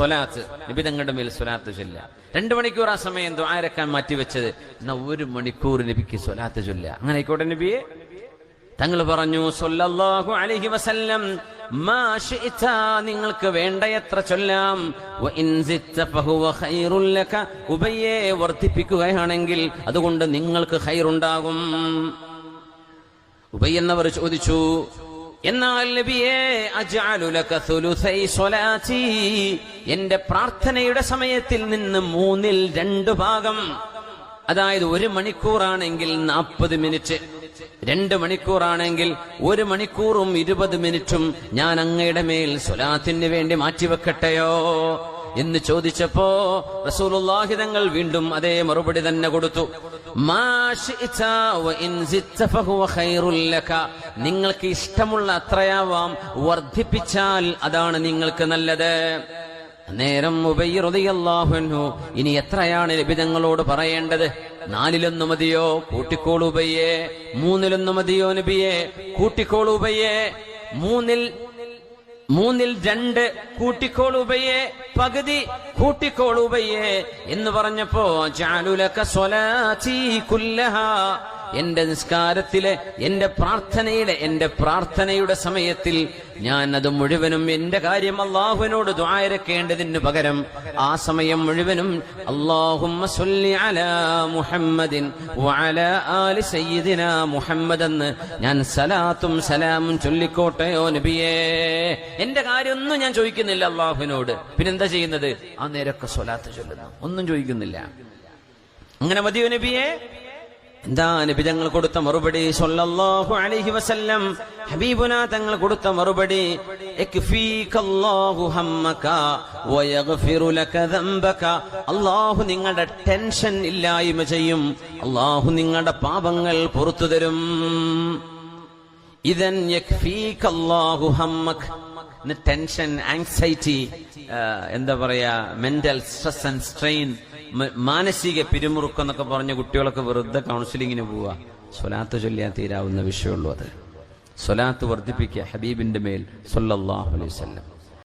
സ്വലാത്ത്. നബി തങ്ങളുടെ മേൽ സ്വലാത്ത് ചൊല്ല. രണ്ട് മണിക്കൂർ ആ സമയം ദ്വാരക്കാൻ മാറ്റിവെച്ചത്. എന്നാ ഒരു മണിക്കൂർ നബിക്ക് സ്വലാത്ത് ചൊല്ല. അങ്ങനെ ആയിക്കോട്ടെ നബിയെ. തങ്ങൾ പറഞ്ഞു സല്ലല്ലാഹു അലൈഹി വസല്ലം നിങ്ങൾക്ക് വേണ്ടയത്ര ചൊല്ലാം. ഉബയ്യെ വർദ്ധിപ്പിക്കുകയാണെങ്കിൽ അതുകൊണ്ട് നിങ്ങൾക്ക് ഹൈറുണ്ടാകും ഉബൈ എന്നവർ ചോദിച്ചു എന്റെ പ്രാർത്ഥനയുടെ സമയത്തിൽ നിന്ന് മൂന്നിൽ രണ്ടു ഭാഗം. അതായത് ഒരു മണിക്കൂറാണെങ്കിൽ നാൽപ്പത് മിനിറ്റ്. രണ്ട് മണിക്കൂറാണെങ്കിൽ ഒരു മണിക്കൂറും ഇരുപത് മിനിറ്റും ഞാൻ അങ്ങയുടെ മേൽ സ്വലാത്തിന് വേണ്ടി മാറ്റിവെക്കട്ടെയോ? എന്ന് ചോദിച്ചപ്പോ റസൂലുള്ളാഹി തങ്ങൾ വീണ്ടും അതേ മറുപടി തന്നെ കൊടുത്തു. നിങ്ങൾക്ക് ഇഷ്ടമുള്ള അത്രയാവാം വർദ്ധിപ്പിച്ചാൽ അതാണ് നിങ്ങൾക്ക് നല്ലത്. നേരം അൻഹു ഇനി എത്രയാണ് ലഭിതങ്ങളോട് പറയേണ്ടത്? നാലിലൊന്നു മതിയോ? കൂട്ടിക്കോളൂ ഉബയ്യേ. മൂന്നിലൊന്നു മതിയോ നബിയെ? കൂട്ടിക്കോളൂ ഉബയ്യേ. മൂന്നിൽ മൂന്നിൽ രണ്ട് കൂട്ടിക്കോളുബയ്യേ പകുതി കൂട്ടിക്കോളുബയ്യേ എന്ന് പറഞ്ഞപ്പോ ജാലുലക കുല്ലഹാ. എന്റെ നിസ്കാരത്തിലെ എന്റെ പ്രാർത്ഥനയിലെ എന്റെ പ്രാർത്ഥനയുടെ സമയത്തിൽ ഞാൻ അത് മുഴുവനും എന്റെ കാര്യം അള്ളാഹുവിനോട് ദ്വാരക്കേണ്ടതിന് പകരം ആ സമയം മുഴുവനും മുഹമ്മദിൻ മുഹമ്മദ് എന്ന് ഞാൻ സലാത്തും സലാമും ചൊല്ലിക്കോട്ടെയോ നബിയേ. എന്റെ കാര്യമൊന്നും ഞാൻ ചോദിക്കുന്നില്ല അള്ളാഹുവിനോട്. പിന്നെന്താ ചെയ്യുന്നത്? ആ നേരൊക്കെ സ്വലാത്ത് ചൊല്ലുന്നു. ഒന്നും ചോദിക്കുന്നില്ല. അങ്ങനെ മതിയോ നബിയെ? എന്താ നബി തങ്ങൾ കൊടുത്ത മറുപടി? സല്ലല്ലാഹു അലൈഹി വസല്ലം. ഹബീബുന തങ്ങൾ കൊടുത്ത മറുപടി അല്ലാഹു നിങ്ങളുടെ ടെൻഷൻ ഇല്ലായ്മ ചെയ്യും. അള്ളാഹു നിങ്ങളുടെ പാപങ്ങൾ പുറത്തു തരും. ഇതൻ യക്ഫീകല്ലാഹു ഹമ്മക. ടെൻഷൻ ആങ്സൈറ്റി എന്താ പറയാ മെന്റൽ സ്ട്രെസ് ആൻഡ് സ്ട്രെയിൻ മാനസിക പിരിമുറുക്കം എന്നൊക്കെ പറഞ്ഞ കുട്ടികളൊക്കെ വെറുതെ കൗൺസിലിങ്ങിന് പോവുക സ്വലാത്ത് ചൊല്ലിയാൽ തീരാവുന്ന വിഷയമുള്ളൂ അത്. സ്വലാത്ത് വർദ്ധിപ്പിക്കുക ഹബീബിന്റെ മേൽ. സൊല്ലാഹു അലൈഹി വസല്ലം.